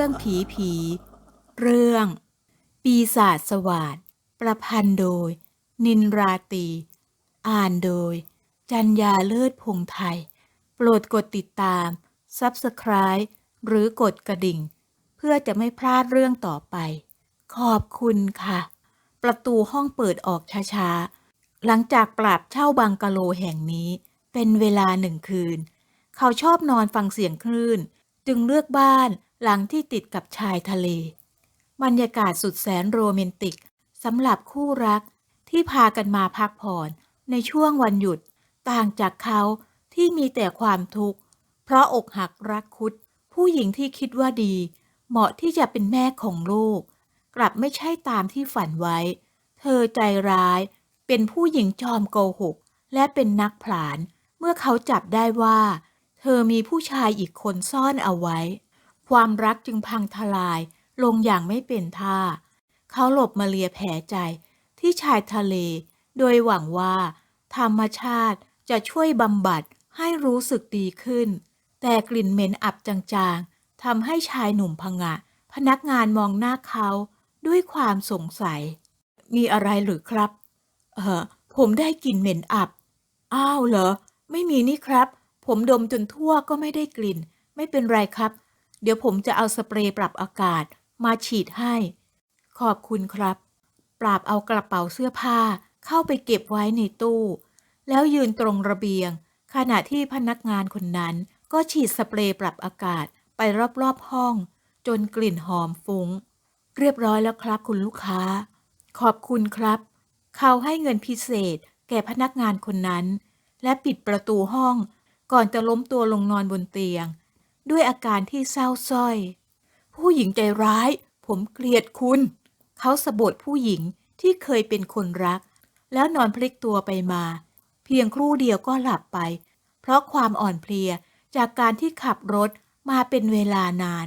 รื่องผีผี เรื่อง ปีศาจสวาดประพันธ์โดย นินราตี อ่านโดย จัญญาเลิศพงไทย โปรดกดติดตาม Subscribe หรือกดกระดิ่ง เพื่อจะไม่พลาดเรื่องต่อไป ขอบคุณค่ะ ประตูห้องเปิดออกช้าๆ หลังจากปราบเช่าบังกะโลแห่งนี้เป็นเวลาหนึ่งคืน เขาชอบนอนฟังเสียงคลื่น จึงเลือกบ้าน หลังที่ติดกับชายทะเล บรรยากาศสุดแสนโรแมนติกสำหรับคู่รักที่พากันมาพักผ่อนในช่วงวันหยุด ต่างจากเขาที่มีแต่ความทุกข์ เพราะอกหักรักคุด ผู้หญิงที่คิดว่าดี เหมาะที่จะเป็นแม่ของลูก กลับไม่ใช่ตามที่ฝันไว้ เธอใจร้าย เป็นผู้หญิงจอมโกหก และเป็นนักผลาญเมื่อเขาจับได้ว่า เธอมีผู้ชายอีกคนซ่อนเอาไว้ ความรักจึงพังทลายลงอย่างไม่เป็นท่า เขาหลบมาเลียแผลใจที่ชายทะเล โดยหวังว่า ธรรมชาติจะช่วยบำบัดให้รู้สึกดีขึ้น แต่กลิ่นเหม็นอับจางๆทำให้ชายหนุ่มพงะ พนักงานมองหน้าเขาด้วยความสงสัย มีอะไรหรือครับ เออผมได้กลิ่นเหม็นอับ อ้าวเหรอ ไม่มีนี่ครับ ผมดมจนทั่วก็ไม่ได้กลิ่น ไม่เป็นไรครับ เดี๋ยวผมจะเอาสเปรย์ปรับอากาศมาฉีดให้ ขอบคุณครับ ปราบเอากระเป๋าเสื้อผ้าเข้าไปเก็บไว้ในตู้ แล้วยืนตรงระเบียง ขณะที่พนักงานคนนั้นก็ฉีดสเปรย์ปรับอากาศไปรอบๆห้อง จนกลิ่นหอมฟุง้ง เรียบร้อยแล้วครับคุณลูกค้า ขอบคุณครับ เขาให้เงินพิเศษแก่พนักงานคนนั้น และปิดประตูห้องก่อนจะล้มตัวลงนอนบนเตียง ด้วยอาการที่เศร้าส้อย ผู้หญิงใจร้าย ผมเกลียดคุณ เขาสะบดผู้หญิงที่เคยเป็นคนรัก แล้วนอนพลิกตัวไปมา เพียงครู่เดียวก็หลับไป เพราะความอ่อนเพลียจากการที่ขับรถมาเป็นเวลานาน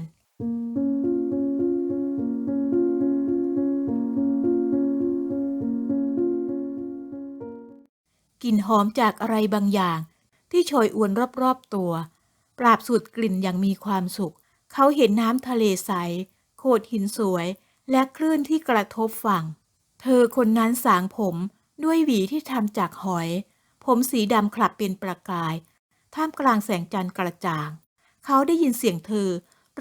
กลิ่นหอมจากอะไรบางอย่างที่โชยอวนรอบๆตัว ปราบสูดกลิ่นอย่างมีความสุข เขาเห็นน้ำทะเลใส โขดหินสวย และคลื่นที่กระทบฝั่ง เธอคนนั้นสางผมด้วยหวีที่ทำจากหอย ผมสีดำคลับเป็นประกาย ท่ามกลางแสงจันทร์กระจ่าง เขาได้ยินเสียงเธอ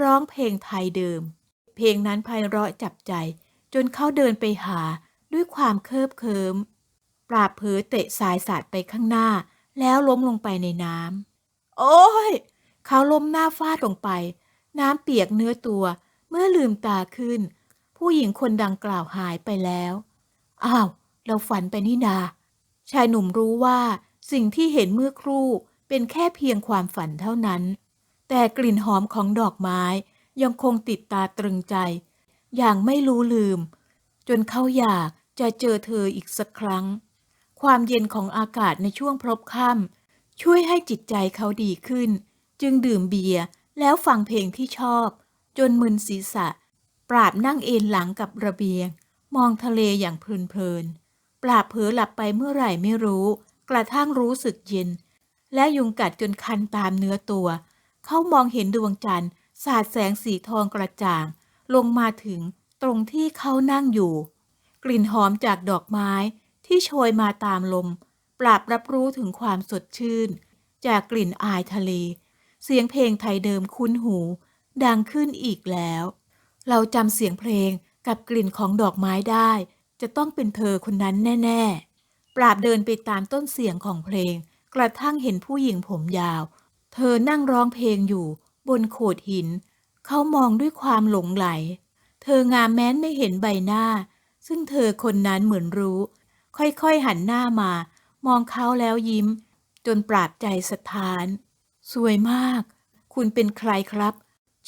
ร้องเพลงไทยเดิม เพลงนั้นไพเราะจับใจ จนเขาเดินไปหาด้วยความเคิบเคิมปราบเผอเตะสายสาดไปข้างหน้า แล้วล้มลงไปในน้ำโอ้ย เขาล้มหน้าฟาดลงไป น้ำเปียกเนื้อตัว เมื่อลืมตาขึ้น ผู้หญิงคนดังกล่าวหายไปแล้ว อ้าว เราฝันไปนี่นา ชายหนุ่มรู้ว่าสิ่งที่เห็นเมื่อครู่เป็นแค่เพียงความฝันเท่านั้น แต่กลิ่นหอมของดอกไม้ยังคงติดตาตรึงใจ อย่างไม่รู้ลืม จนเขาอยากจะเจอเธออีกสักครั้ง ความเย็นของอากาศในช่วงพลบค่ำช่วยให้จิตใจเขาดีขึ้น จึงดื่มเบียร์แล้วฟังเพลงที่ชอบ จนมึนศีรษะ ปราบนั่งเอนหลังกับระเบียง มองทะเลอย่างเพลินๆปราบเผลอหลับไปเมื่อไหร่ไม่รู้ กระทั่งรู้สึกเย็น และยุงกัดจนคันตามเนื้อตัว เขามองเห็นดวงจันทร์สาดแสงสีทองกระจ่าง ลงมาถึงตรงที่เขานั่งอยู่ กลิ่นหอมจากดอกไม้ที่โชยมาตามลม ปราบรับรู้ถึงความสดชื่น จากกลิ่นอายทะเล เสียงเพลงไทยเดิมคุ้นหู ดังขึ้นอีกแล้ว เราจำเสียงเพลงกับกลิ่นของดอกไม้ได้ จะต้องเป็นเธอคนนั้นแน่ ๆ ปราบเดินไปตามต้นเสียงของเพลง กระทั่งเห็นผู้หญิงผมยาว เธอนั่งร้องเพลงอยู่ บนโขดหิน เขามองด้วยความหลงไหล เธองามแม้นไม่เห็นใบหน้า ซึ่งเธอคนนั้นเหมือนรู้ ค่อยๆหันหน้ามามองเขาแล้วยิ้ม จนปราบใจสถาน สวยมาก คุณเป็นใครครับ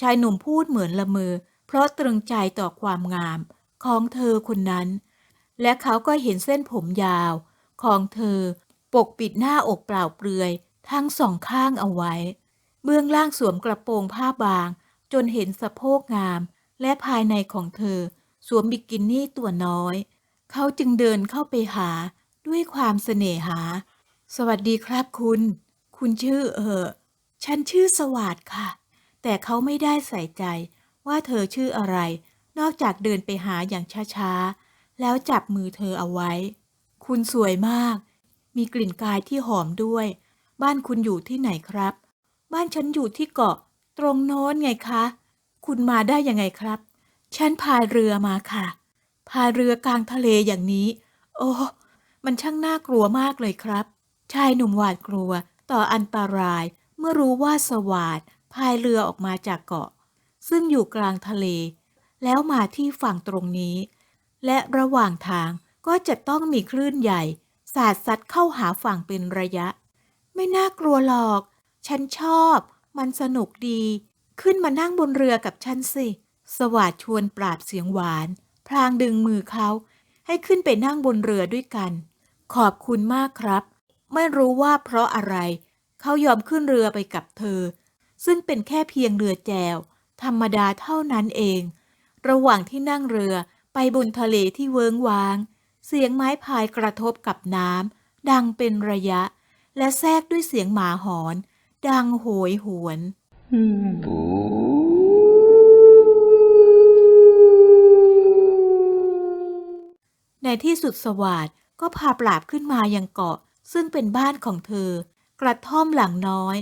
ชายหนุ่มพูดเหมือนละเมอ เพราะตรึงใจต่อความงาม ของเธอคนนั้น และเขาก็เห็นเส้นผมยาว ของเธอ ปกปิดหน้าอกเปล่าเปลือย ทั้งสองข้างเอาไว้ เบื้องล่างสวมกระโปรงผ้าบาง จนเห็นสะโพกงาม และภายในของเธอ สวมบิกินี่ตัวน้อย เขาจึงเดินเข้าไปหาด้วยความเสน่หา สวัสดีครับคุณ คุณชื่อเออ ฉันชื่อสวัสดค่ะ แต่เขาไม่ได้ใส่ใจว่าเธอชื่ออะไร นอกจากเดินไปหาอย่างช้าๆ แล้วจับมือเธอเอาไว้ คุณสวยมาก มีกลิ่นกายที่หอมด้วย บ้านคุณอยู่ที่ไหนครับ บ้านฉันอยู่ที่เกาะ ตรงโน้นไงคะ คุณมาได้ยังไงครับ ฉันพายเรือมาค่ะ พายเรือกลางทะเลอย่างนี้ โอ้ มันช่างน่ากลัวมากเลยครับ ชายหนุ่มหวาดกลัวต่ออันตราย มื่อรู้ว่าสวาดพายเรือออกมาจากเกาะ ซึ่งอยู่กลางทะเล แล้วมาที่ฝั่งตรงนี้ และระหว่างทางก็จะต้องมีคลื่นใหญ่ สาดซัดเข้าหาฝั่งเป็นระยะ ไม่น่ากลัวหรอก ฉันชอบ มันสนุกดี ขึ้นมานั่งบนเรือกับฉันสิ สวัสดชวนปราบเสียงหวาน พลางดึงมือเขา ให้ขึ้นไปนั่งบนเรือด้วยกัน ขอบคุณมากครับ ไม่รู้ว่าเพราะอะไร เขายอมขึ้นเรือไปกับเธอ ซึ่งเป็นแค่เพียงเรือแจว ธรรมดาเท่านั้นเอง ระหว่างที่นั่งเรือไปบนทะเลที่เวิงวาง เสียงไม้พายกระทบกับน้ำดังเป็นระยะ และแทรกด้วยเสียงหมาหอน ดังโหยหวนในที่สุดสวัสดก็พาปราบขึ้นมายังเกาะ ซึ่งเป็นบ้านของเธอ กระท่อมหลังน้อย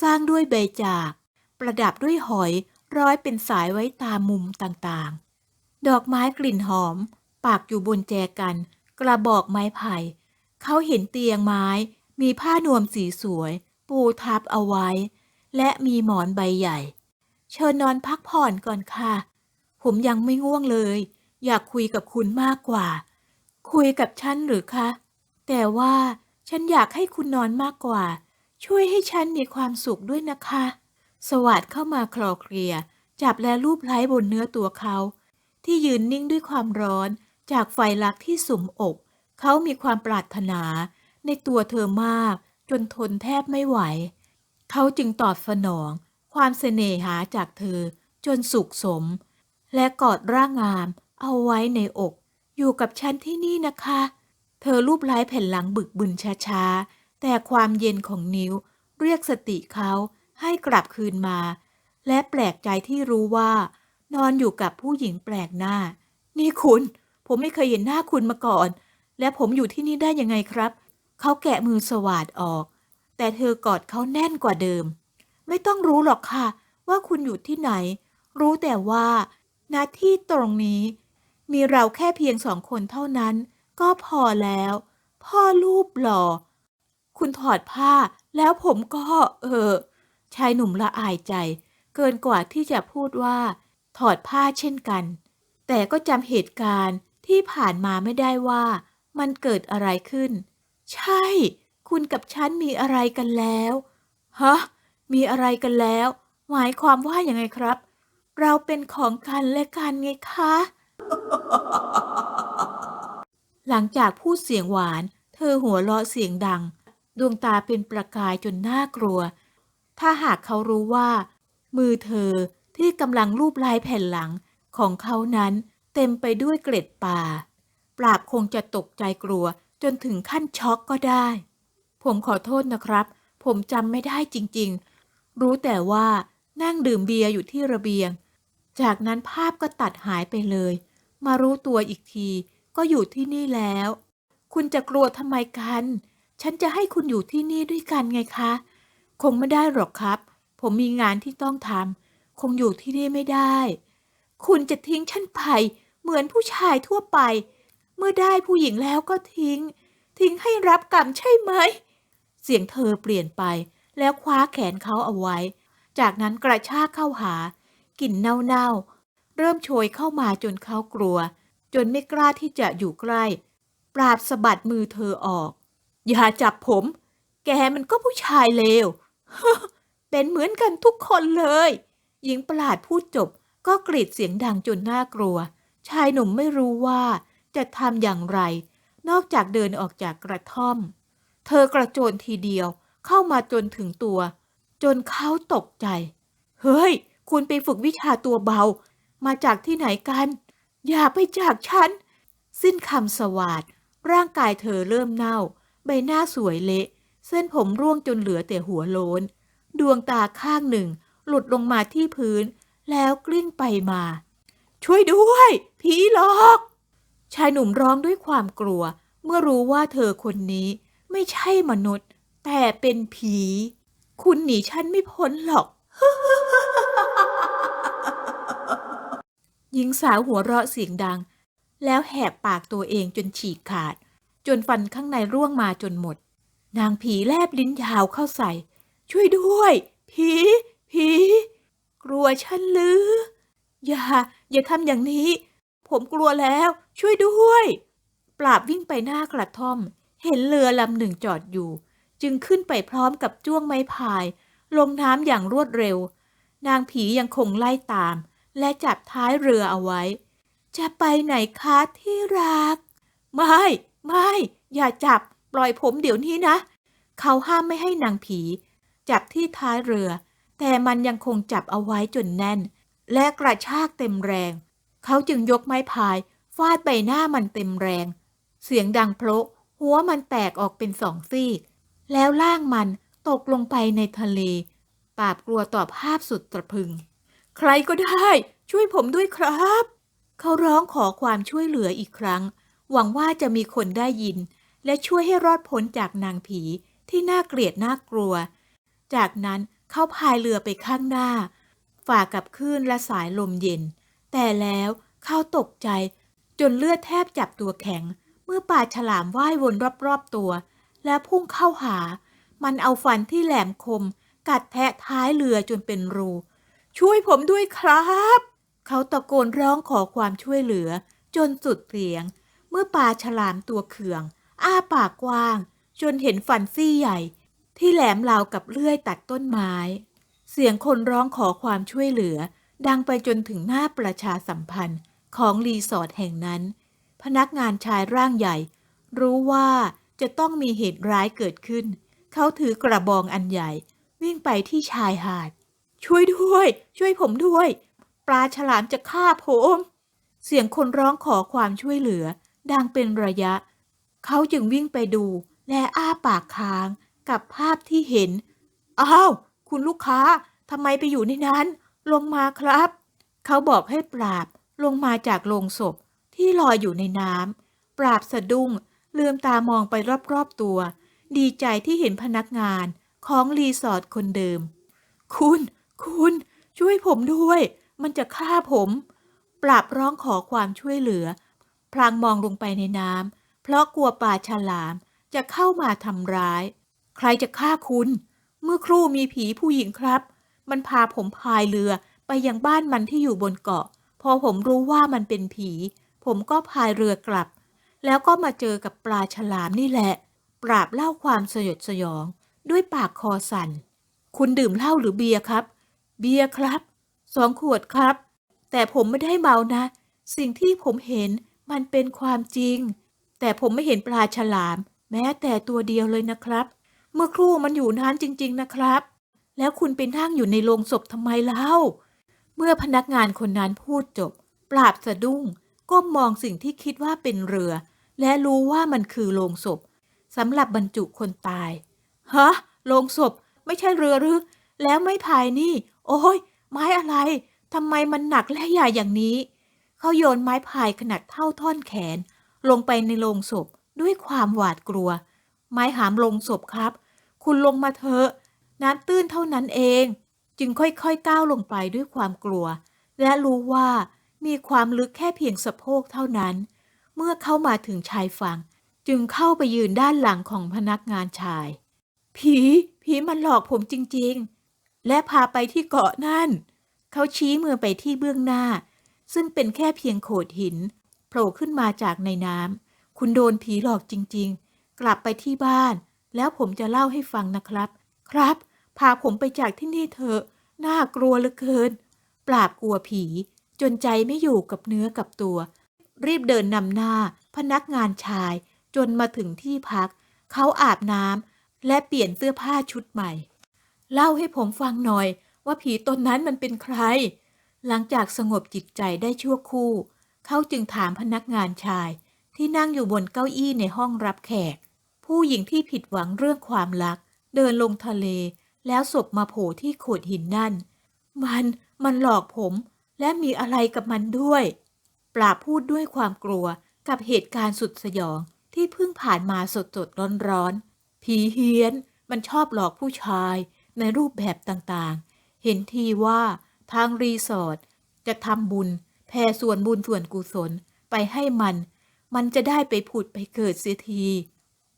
สร้างด้วยใบจาก ประดับด้วยหอยร้อยเป็นสายไว้ตามมุมต่างๆ ดอกไม้กลิ่นหอม ปากอยู่บนแจกัน กระบอกไม้ไผ่ เขาเห็นเตียงไม้ มีผ้านวมสีสวย ปูทับเอาไว้ และมีหมอนใบใหญ่ เชิญนอนพักผ่อนก่อนค่ะ ผมยังไม่ง่วงเลย อยากคุยกับคุณมากกว่า คุยกับฉันหรือคะ แต่ว่าฉันอยากให้คุณนอนมากกว่า ช่วยให้ฉันมีความสุขด้วยนะคะ สวัสดเข้ามาคลอเคลีย จับและรูปไล้บนเนื้อตัวเขา ที่ยืนนิ่งด้วยความร้อน จากไฟลักที่สุมอก เขามีความปรารถนา ในตัวเธอมาก จนทนแทบไม่ไหว เขาจึงตอบสนอง ความเสน่หาจากเธอ จนสุขสม และกอดร่างงาม เอาไว้ในอก อยู่กับฉันที่นี่นะคะ เธอรูปไล้แผ่นหลังบึกบึนช้าๆ แต่ความเย็นของนิ้วเรียกสติเขาให้กลับคืนมา และแปลกใจที่รู้ว่า นอนอยู่กับผู้หญิงแปลกหน้า นี่คุณ ผมไม่เคยเห็นหน้าคุณมาก่อน และผมอยู่ที่นี่ได้ยังไงครับ เขาแกะมือสวาดออก แต่เธอกอดเขาแน่นกว่าเดิม ไม่ต้องรู้หรอกค่ะ ว่าคุณอยู่ที่ไหน รู้แต่ว่าณที่ตรงนี้ มีเราแค่เพียงสองคนเท่านั้น ก็พอแล้ว พ่อรูปหล่อ คุณถอดผ้า แล้วผมก็ เออ ชายหนุ่มละอายใจ เกินกว่าที่จะพูดว่า ถอดผ้าเช่นกัน แต่ก็จำเหตุการณ์ที่ผ่านมาไม่ได้ว่า มันเกิดอะไรขึ้น ใช่ คุณกับฉันมีอะไรกันแล้วฮะมีอะไรกันแล้ว หมายความว่าอย่างไงครับ เราเป็นของกันและกันไงคะหลังจากพูดเสียงหวาน เธอหัวเราะเสียงดัง ดวงตาเป็นประกายจนน่ากลัว ถ้าหากเขารู้ว่า มือเธอที่กำลังรูปลายแผ่นหลังของเขานั้นเต็มไปด้วยเกล็ดป่า ปราบคงจะตกใจกลัวจนถึงขั้นช็อกก็ได้ ผมขอโทษนะครับ ผมจำไม่ได้จริงๆ รู้แต่ว่านั่งดื่มเบียร์อยู่ที่ระเบียง จากนั้นภาพก็ตัดหายไปเลย มารู้ตัวอีกทีก็อยู่ที่นี่แล้ว คุณจะกลัวทำไมกัน ฉันจะให้คุณอยู่ที่นี่ด้วยกันไงคะ คงไม่ได้หรอกครับ ผมมีงานที่ต้องทำคงอยู่ที่นี่ไม่ได้ คุณจะทิ้งฉันไปเหมือนผู้ชายทั่วไป เมื่อได้ผู้หญิงแล้วก็ทิ้ง ทิ้งให้รับกรรมใช่ไหม เสียงเธอเปลี่ยนไป แล้วคว้าแขนเขาเอาไว้ จากนั้นกระชากเข้าหากลิ่นเน่าๆ เริ่มโชยเข้ามาจนเขากลัว จนไม่กล้าที่จะอยู่ใกล้ ปราบสะบัดมือเธอออก อย่าจับผม แกมันก็ผู้ชายเลว เป็นเหมือนกันทุกคนเลย หญิงประหลาดพูดจบก็กรีดเสียงดังจนน่ากลัว ชายหนุ่มไม่รู้ว่าจะทำอย่างไร นอกจากเดินออกจากกระท่อม เธอกระโจนทีเดียวเข้ามาจนถึงตัว จนเขาตกใจ เฮ้ย คุณไปฝึกวิชาตัวเบา มาจากที่ไหนกัน อย่าไปจากฉัน สิ้นคำสวาดร่างกายเธอเริ่มเน่า ใบหน้าสวยเละ เส้นผมร่วงจนเหลือแต่หัวโลน ดวงตาข้างหนึ่ง หลุดลงมาที่พื้น แล้วกลิ้งไปมา ช่วยด้วย ผีหลอก ชายหนุ่มร้องด้วยความกลัว เมื่อรู้ว่าเธอคนนี้ไม่ใช่มนุษย์ แต่เป็นผี คุณหนีฉันไม่พ้นหรอกหญิงสาวหัวเราะเสียงดัง แล้วแหกปากตัวเองจนฉีกขาด จนฟันข้างในร่วงมาจนหมด นางผีแลบลิ้นยาวเข้าใส่ ช่วยด้วย ผี ผี กลัวฉันหรือ อย่า อย่าทำอย่างนี้ ผมกลัวแล้ว ช่วยด้วย ปราบวิ่งไปหน้ากระท่อม เห็นเรือลำหนึ่งจอดอยู่ จึงขึ้นไปพร้อมกับจ้วงไม้พาย ลงน้ำอย่างรวดเร็ว นางผียังคงไล่ตาม และจับท้ายเรือเอาไว้ จะไปไหนคะที่รัก ไม่ ไม่ อย่าจับ ปล่อยผมเดี๋ยวนี้นะ เขาห้ามไม่ให้นางผี จับที่ท้ายเรือ แต่มันยังคงจับเอาไว้จนแน่น และกระชากเต็มแรง เขาจึงยกไม้พาย ฟาดใบหน้ามันเต็มแรง เสียงดังโพละหัวมันแตกออกเป็นสองซีก แล้วล่างมันตกลงไปในทะเล ปราบกลัวต่อภาพสุดตระพึง ใครก็ได้ ช่วยผมด้วยครับ เขาร้องขอความช่วยเหลืออีกครั้ง หวังว่าจะมีคนได้ยิน และช่วยให้รอดพ้นจากนางผีที่น่าเกลียดน่ากลัว จากนั้นเขาพายเรือไปข้างหน้า ฝ่ากับคลื่นและสายลมเย็น แต่แล้วเขาตกใจ จนเลือดแทบจับตัวแข็ง เมื่อปลาฉลามว่ายวนรอบๆตัว และพุ่งเข้าหา มันเอาฟันที่แหลมคม กัดแทะท้ายเรือจนเป็นรู ช่วยผมด้วยครับ เขาตะโกนร้องขอความช่วยเหลือ จนสุดเสียง มื่อปลาฉลามตัวเขือง อ้าปากกว้าง จนเห็นฟันซี่ใหญ่ ที่แหลมราวกับเลื่อยตัดต้นไม้ เสียงคนร้องขอความช่วยเหลือ ดังไปจนถึงหน้าประชาสัมพันธ์ของรีสอร์ทแห่งนั้น พนักงานชายร่างใหญ่ รู้ว่าจะต้องมีเหตุร้ายเกิดขึ้น เขาถือกระบองอันใหญ่ วิ่งไปที่ชายหาด ช่วยด้วย ช่วยผมด้วย ปลาฉลามจะฆ่าผม เสียงคนร้องขอความช่วยเหลือ ดังเป็นระยะ เขาจึงวิ่งไปดูและอ้าปากค้างกับภาพที่เห็น อ้าว คุณลูกค้าทำไมไปอยู่ในนั้น ลงมาครับ เขาบอกให้ปราบลงมาจากโลงศพที่ลอยอยู่ในน้ำปราบสะดุ้ง ลืมตามองไปรอบๆตัว ดีใจที่เห็นพนักงานของรีสอร์ทคนเดิม คุณ คุณ ช่วยผมด้วย มันจะฆ่าผม ปราบร้องขอความช่วยเหลือ พลางมองลงไปในน้ำเพราะกลัวปลาฉลามจะเข้ามาทำร้าย ใครจะฆ่าคุณ เมื่อครู่มีผีผู้หญิงครับ มันพาผมพายเรือไปยังบ้านมันที่อยู่บนเกาะ พอผมรู้ว่ามันเป็นผี ผมก็พายเรือกลับ แล้วก็มาเจอกับปลาฉลามนี่แหละ ปราบเล่าความสยดสยอง ด้วยปากคอสั่น คุณดื่มเหล้าหรือเบียร์ครับ เบียร์ครับ สองขวดครับ แต่ผมไม่ได้เมานะ สิ่งที่ผมเห็น มันเป็นความจริง แต่ผมไม่เห็นปลาฉลาม แม้แต่ตัวเดียวเลยนะครับ เมื่อครู่มันอยู่นั้นจริง ๆ นะครับ แล้วคุณไปนั่งอยู่ในโรงศพทำไมเล่า เมื่อพนักงานคนนั้นพูดจบ ปราบสะดุ้งก้มมองสิ่งที่คิดว่าเป็นเรือ และรู้ว่ามันคือโลงศพสำหรับบรรจุคนตาย ฮะโลงศพ ไม่ใช่เรือหรือ แล้วไม้พายนี่ โอ้ย ไม้อะไร ทำไมมันหนักและใหญ่อย่างนี้ เขาโยนไม้พายขนาดเท่าท่อนแขน ลงไปในโลงศพด้วยความหวาดกลัว ไม้หามโลงศพครับ คุณลงมาเถอะน้ำตื้นเท่านั้นเอง จึงค่อยๆก้าวลงไปด้วยความกลัว และรู้ว่ามีความลึกแค่เพียงสะโพกเท่านั้น เมื่อเข้ามาถึงชายฝั่ง จึงเข้าไปยืนด้านหลังของพนักงานชาย ผี ผีมันหลอกผมจริงๆ และพาไปที่เกาะนั่น เขาชี้มือไปที่เบื้องหน้า ซึ่งเป็นแค่เพียงโขดหินโผล่ขึ้นมาจากในน้ำคุณโดนผีหลอกจริง ๆ กลับไปที่บ้าน แล้วผมจะเล่าให้ฟังนะครับ ครับ พาผมไปจากที่นี่เถอะ น่ากลัวเหลือเกิน ปราบกลัวผี จนใจไม่อยู่กับเนื้อกับตัว รีบเดินนำหน้า พนักงานชาย จนมาถึงที่พัก เขาอาบน้ำและเปลี่ยนเสื้อผ้าชุดใหม่ เล่าให้ผมฟังหน่อยว่าผีตนนั้นมันเป็นใคร หลังจากสงบจิตใจได้ชั่วครู่ เขาจึงถามพนักงานชายที่นั่งอยู่บนเก้าอี้ในห้องรับแขก ผู้หญิงที่ผิดหวังเรื่องความรัก เดินลงทะเล แล้วศพมาโผล่ที่โขดหินนั่น มันมันหลอกผม และมีอะไรกับมันด้วย ปราพูดด้วยความกลัวกับเหตุการณ์สุดสยองที่เพิ่งผ่านมาสดสดร้อนร้อนๆผีเฮี้ยน มันชอบหลอกผู้ชายในรูปแบบต่างๆ เห็นทีว่า ทางรีสอร์ทจะทำบุญแผ่ส่วนบุญส่วนกุศลไปให้มัน มันจะได้ไปผุดไปเกิดเสียที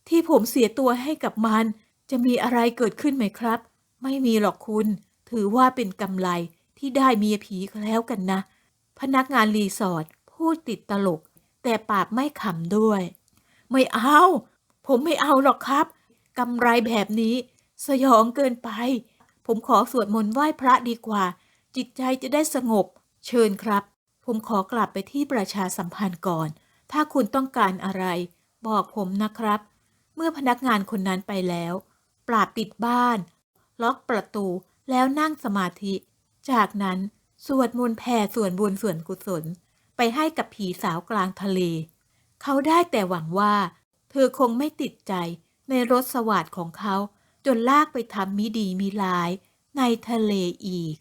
ที่ผมเสียตัวให้กับมัน จะมีอะไรเกิดขึ้นไหมครับ ไม่มีหรอกคุณ ถือว่าเป็นกำไรที่ได้เมียผีแล้วกันนะ พนักงานรีสอร์ทพูดติดตลก แต่ปากไม่ขำด้วย ไม่เอา ผมไม่เอาหรอกครับกำไรแบบนี้ สยองเกินไป ผมขอสวดมนต์ไหว้พระดีกว่า จิตใจจะได้สงบ เชิญครับ ผมขอกลับไปที่ประชาสัมพันธ์ก่อน ถ้าคุณต้องการอะไร บอกผมนะครับ เมื่อพนักงานคนนั้นไปแล้ว ปราบปิดบ้าน ล็อกประตูแล้วนั่งสมาธิ จากนั้นสวดมนต์แผ่ส่วนบุญส่วนกุศล ไปให้กับผีสาวกลางทะเล เขาได้แต่หวังว่า เธอคงไม่ติดใจในรสสวัสดของเขาจนลากไปทำมิดีมิร้ายในทะเลอีก